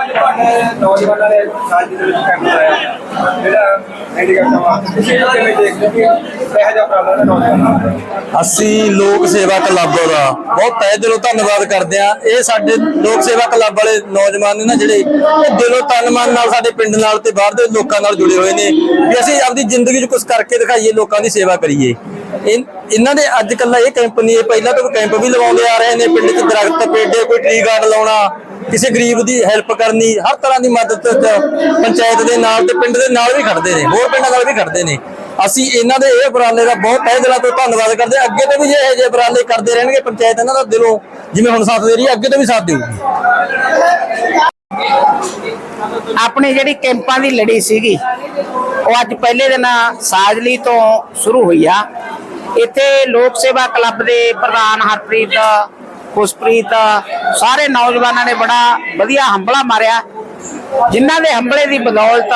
ਅੱਜ ਤੁਹਾਡੇ ਨੌਜਵਾਨਾਂ ਨੇ ਸਾਜ ਦੇ ਵਿੱਚ ਕੈਂਪ ਲਾਇਆ। ਜਿਹੜਾ ਹੈਂਡੀਕੈਪ ਦਾ ਤੁਸੀਂ ਕਿਵੇਂ ਦੇਖਦੇ ਹੋ? ਕਿ ਜਿਹਾ ਉਪਰਾਲਾ ਨਾ ਨੌਜਵਾਨਾਂ ਦਾ? ਅਸੀਂ ਲੋਕ ਸੇਵਾ ਕਲੱਬ ਦਾ ਬਹੁਤ ਤਹਿ ਦਿਲੋਂ ਧੰਨਵਾਦ ਕਰਦੇ ਆ ਇਹ ਸਾਡੇ ਲੋਕ ਸੇਵਾ ਕਲੱਬ ਵਾਲੇ ਨੌਜਵਾਨ ਨੇ ਨਾ ਜਿਹੜੇ, ਇਹ ਦਿਲੋਂ ਤਨ ਮਨ ਨਾਲ ਸਾਡੇ ਪਿੰਡ ਨਾਲ ਤੇ ਬਾਹਰ ਦੇ ਲੋਕਾਂ ਨਾਲ ਜੁੜੇ ਹੋਏ ਨੇ। ਵੀ ਅਸੀਂ ਆਪਣੀ ਜ਼ਿੰਦਗੀ 'ਚ ਕੁਝ ਕਰਕੇ ਦਿਖਾਈਏ, ਲੋਕਾਂ ਦੀ ਸੇਵਾ ਕਰੀਏ। ਇਹਨਾਂ ਦੇ ਅੱਜ ਕੱਲਾ ਇਹ ਕੈਂਪ ਨਹੀਂ ਇਹ ਪਹਿਲਾਂ ਤੋਂ ਕੈਂਪ ਵੀ ਲਗਾਉਂਦੇ ਆ ਰਹੇ ਨੇ। ਪਿੰਡ 'ਚ ਦਰਖਤ, ਪੇਡੇ, ਕੋਈ ਟ੍ਰੀ ਗਾਰਡ ਲਾਉਣਾ ਕਿਸੇ ਗਰੀਬ ਦੀ ਹੈਲਪ ਕਰਨੀ, ਹਰ ਤਰ੍ਹਾਂ ਦੀ ਮਦਦ ਪੰਚਾਇਤ ਦੇ ਨਾਲ ਤੇ ਪਿੰਡ ਦੇ ਨਾਲ ਵੀ ਖੜਦੇ ਨੇ, ਹੋਰ ਪਿੰਡਾਂ ਨਾਲ ਵੀ ਖੜਦੇ ਨੇ। ਅਸੀਂ ਇਹਨਾਂ ਦੇ ਇਹ ਉਪਰਾਲੇ ਦਾ ਬਹੁਤ ਤਹਿ ਦਿਲਾਂ ਤੋਂ ਧੰਨਵਾਦ ਕਰਦੇ ਅੱਗੇ ਤੋਂ ਵੀ ਇਹ ਜਿਹੇ ਉਪਰਾਲੇ ਕਰਦੇ ਰਹਿਣਗੇ ਪੰਚਾਇਤ ਇਹਨਾਂ ਦਾ ਦਿਲੋਂ, ਜਿਵੇਂ ਹੁਣ ਸਾਥ ਦੇ ਰਹੀ ਅੱਗੇ ਤੋਂ ਵੀ ਸਾਥ ਦੇਊਗੀ। ਆਪਣੀ ਜਿਹੜੀ ਕੈਂਪਾਂ ਦੀ ਲੜੀ ਸੀਗੀ, ਉਹ ਅੱਜ ਪਹਿਲੇ ਦਿਨ ਸਾਜਲੀ ਤੋਂ ਸ਼ੁਰੂ ਹੋਈ ਆ। ਇੱਥੇ ਲੋਕ ਸੇਵਾ ਕਲੱਬ ਦੇ ਪ੍ਰਧਾਨ ਹਰਪ੍ਰੀਤ ਖੁਸ਼ਪ੍ਰੀਤ, ਸਾਰੇ ਨੌਜਵਾਨਾਂ ਨੇ ਬੜਾ ਵਧੀਆ ਹੰਬਲਾ ਮਾਰਿਆ। ਜਿਨ੍ਹਾਂ ਦੇ ਹੰਬਲੇ ਦੀ ਬਦੌਲਤ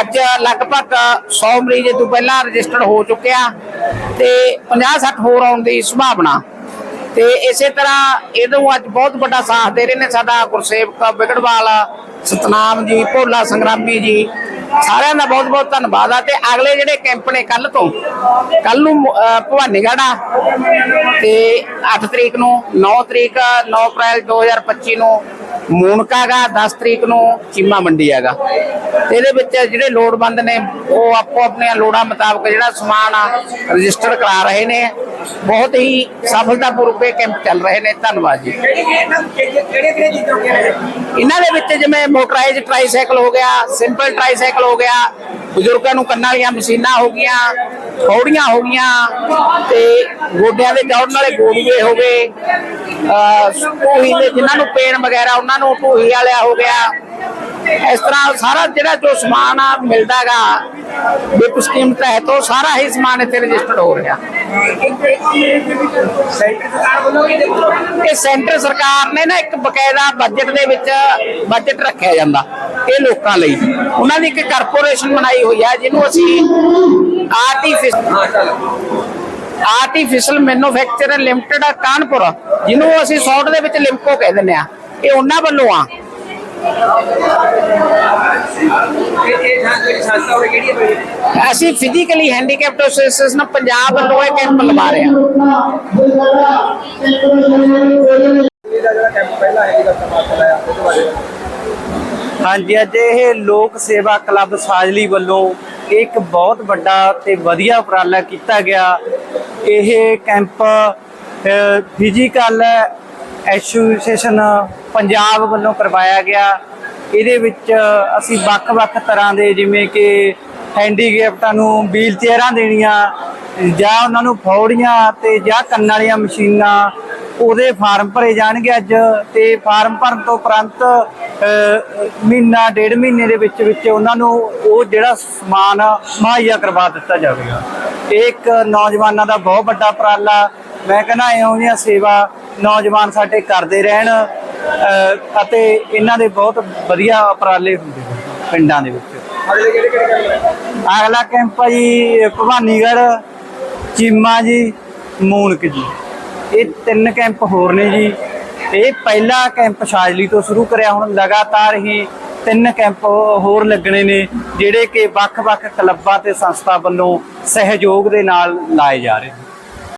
ਅੱਜ ਲਗਭਗ 100 ਮਰੀਜ਼ ਤੋਂ ਪਹਿਲਾਂ ਰਜਿਸਟਰ ਹੋ ਚੁੱਕਿਆ ਤੇ 50-60 ਹੋਰ ਆਉਣ ਦੀ ਸੰਭਾਵਨਾ। ਤੇ ਇਸੇ ਤਰ੍ਹਾਂ ਇਹਨੂੰ ਅੱਜ ਬਹੁਤ ਵੱਡਾ ਸਾਥ ਦੇ ਰਹੇ ਨੇ ਸਾਡਾ ਗੁਰਸੇਵਕ ਵਿਗੜਵਾਲ, ਸਤਨਾਮ ਜੀ, ਭੋਲਾ ਸੰਗਰਾਮੀ ਜੀ। ਸਾਰਿਆਂ ਦਾ ਬਹੁਤ ਬਹੁਤ ਧੰਨਵਾਦ ਆ ਤੇ ਅਗਲੇ ਜਿਹੜੇ ਕੈਂਪ ਨੇ ਕੱਲ ਤੋਂ ਕੱਲ ਨੂੰ ਅਹ, ਭਵਾਨੀਗੜ੍ਹ ਆ ਤੇ 8 ਤਰੀਕ ਨੂੰ 9 ਤਰੀਕ 9 ਅਪ੍ਰੈਲ 2025 ਨੂੰ ਮੂਨਕਾ ਗਾ 10 ਤਰੀਕ ਨੂੰ ਚੀਮਾ ਮੰਡੀ ਹੈਗਾ। ਤੇ ਇਹਦੇ ਵਿੱਚ ਜਿਹੜੇ ਲੋੜਵੰਦ ਨੇ ਉਹ ਆਪੋ ਆਪਣੀਆਂ ਲੋੜਾਂ ਮੁਤਾਬਕ ਜਿਹੜਾ ਸਮਾਨ ਆ ਰਜਿਸਟਰ ਕਰਾ ਰਹੇ ਨੇ। ਬਹੁਤ ਹੀ ਸਫਲਤਾਪੂਰਵਕ ਇਹ ਕੈਂਪ ਚੱਲ ਰਹੇ ਨੇ। ਧੰਨਵਾਦ ਜੀ। ਇਹਨਾਂ ਦੇ ਵਿੱਚ ਜਿਵੇਂ ਮੋਟਰਾਈਜ਼ ਟ੍ਰਾਈਸਾਈਕਲ ਹੋ ਗਿਆ ਸਿੰਪਲ ਟ੍ਰਾਈਸਾਈਕਲ ਹੋ ਗਿਆ ਬਜ਼ੁਰਗਾਂ ਨੂੰ ਕੰਨਾਂ ਵਾਲੀਆਂ ਮਸ਼ੀਨਾਂ ਹੋ ਗਈਆਂ ਪੌੜੀਆਂ ਹੋ ਗਈਆਂ ਤੇ ਗੋਡਿਆਂ ਦੇ ਜੋੜਨ ਵਾਲੇ ਗੋੜੂਏ ਹੋ ਗਏ ਟੂਹੀ ਦੇ ਜਿਨ੍ਹਾਂ ਨੂੰ ਪੇਨ ਵਗੈਰਾ ਉਹਨਾਂ ਨੂੰ ਟੂਹੀ ਵਾਲਿਆ ਹੋ ਗਿਆ। ਇਸ ਤਰ੍ਹਾਂ ਸਾਰਾ ਜਿਹੜਾ ਜੋ ਸਮਾਨ ਆ ਮਿਲਦਾਗਾ ਵਿਪ ਸਕੀਮ ਤਹਿਤ ਉਹ ਸਾਰਾ ਹੀ ਸਮਾਨ ਇੱਥੇ ਰਜਿਸਟਰਡ ਹੋ ਰਿਹਾ। ਇਹ ਸੈਂਟਰ ਸਰਕਾਰ ਨੇ ਨਾ ਇੱਕ ਬਕਾਇਦਾ ਬਜਟ ਦੇ ਵਿੱਚ ਬਜਟ ਰੱਖਿਆ ਜਾਂਦਾ, ਇਹ ਲੋਕਾਂ ਲਈ। ਉਹਨਾਂ ਦੀ ਇੱਕ ਕਾਰਪੋਰੇਸ਼ਨ ਬਣਾਈ ਹੋਈ ਹੈ, ਜਿਹਨੂੰ ਅਸੀਂ ਆਰਟੀਫਿਸ਼ਲ ਹਾਂ ਮੈਨੂਫੈਕਚਰ ਲਿਮਟਿਡ ਕਾਨਪੁਰ, ਜਿਹਨੂੰ ਅਸੀਂ ਸ਼ਾਰਟ ਦੇ ਵਿੱਚ ਲਿਮਕੋ ਕਹਿ ਦਿੰਦੇ ਆ। ਇਹ ਉਹਨਾਂ ਵੱਲੋਂ ਆ। ਅਸੀਂ ਫਿਜ਼ੀਕਲੀ ਹੈਂਡੀਕੈਪਟ ਐਸੋਸੀਏਸ਼ਨ ਪੰਜਾਬ ਵੱਲੋਂ ਇਹ ਕੈਂਪ ਲਵਾ ਰਹੇ ਹਾਂ। ਹਾਂਜੀ, ਅੱਜ ਇਹ ਲੋਕ ਸੇਵਾ ਕਲੱਬ ਸਾਜਲੀ ਵੱਲੋਂ ਇੱਕ ਬਹੁਤ ਵੱਡਾ ਤੇ ਵਧੀਆ ਉਪਰਾਲਾ ਕੀਤਾ ਗਿਆ। ਇਹ ਕੈਂਪ ਫਿਜ਼ੀਕਲ ਐਸੋਸੀਏਸ਼ਨ ਪੰਜਾਬ ਵੱਲੋਂ ਕਰਵਾਇਆ ਗਿਆ। ਇਹਦੇ ਵਿੱਚ ਅਸੀਂ ਵੱਖ-ਵੱਖ ਤਰ੍ਹਾਂ ਦੇ ਜਿਵੇਂ ਕਿ ਹੈਂਡੀਕੈਪਟਾਂ ਨੂੰ ਵੀਲ ਚੇਅਰਾਂ ਦੇਣੀਆਂ, ਜਾਂ ਉਹਨਾਂ ਨੂੰ ਫੌੜੀਆਂ ਤੇ ਜਾਂ ਕੰਨ ਵਾਲੀਆਂ ਮਸ਼ੀਨਾਂ, ਉਹਦੇ ਫਾਰਮ ਭਰੇ ਜਾਣਗੇ ਅੱਜ। ਤੇ ਫਾਰਮ ਭਰਨ ਤੋਂ ਉਪਰੰਤ ਮਹੀਨਾ, ਡੇਢ ਮਹੀਨੇ ਦੇ ਵਿੱਚ ਵਿੱਚ ਉਹਨਾਂ ਨੂੰ ਉਹ ਜਿਹੜਾ ਸਮਾਨ ਮੁਹੱਈਆ ਕਰਵਾ ਦਿੱਤਾ ਜਾਵੇਗਾ। ਇਹ ਇੱਕ ਨੌਜਵਾਨਾਂ ਦਾ ਬਹੁਤ ਵੱਡਾ ਉਪਰਾਲਾ। ਮੈਂ ਕਹਿੰਦਾ ਇਹੋ ਜਿਹੀਆਂ ਸੇਵਾ ਨੌਜਵਾਨ ਸਾਡੇ ਕਰਦੇ ਰਹਿਣ। ਅਤੇ ਇਹਨਾਂ ਦੇ ਬਹੁਤ ਵਧੀਆ ਉਪਰਾਲੇ ਹੁੰਦੇ ਨੇ ਪਿੰਡਾਂ ਦੇ ਵਿੱਚ। ਅਗਲੇ ਕਿਹੜੇ ਕਿਹੜੇ ਕੈਂਪ ਨੇ? ਅਗਲਾ ਕੈਂਪ ਆ ਜੀ ਭਵਾਨੀਗੜ੍ਹ ਚੀਮਾ ਜੀ ਮੂਨਕ ਜੀ। ਇਹ ਤਿੰਨ ਕੈਂਪ ਹੋਰ ਨੇ ਜੀ। ਇਹ ਪਹਿਲਾ ਕੈਂਪ ਸ਼ਾਜਲੀ ਤੋਂ ਸ਼ੁਰੂ ਕਰਿਆ ਹੁਣ ਲਗਾਤਾਰ ਹੀ ਤਿੰਨ ਕੈਂਪ ਹੋਰ ਲੱਗਣੇ ਨੇ ਜਿਹੜੇ ਕਿ ਵੱਖ-ਵੱਖ ਕਲੱਬਾਂ ਤੇ ਸੰਸਥਾ ਵੱਲੋਂ ਸਹਿਯੋਗ ਦੇ ਨਾਲ ਲਾਏ ਜਾ ਰਹੇ ਨੇ।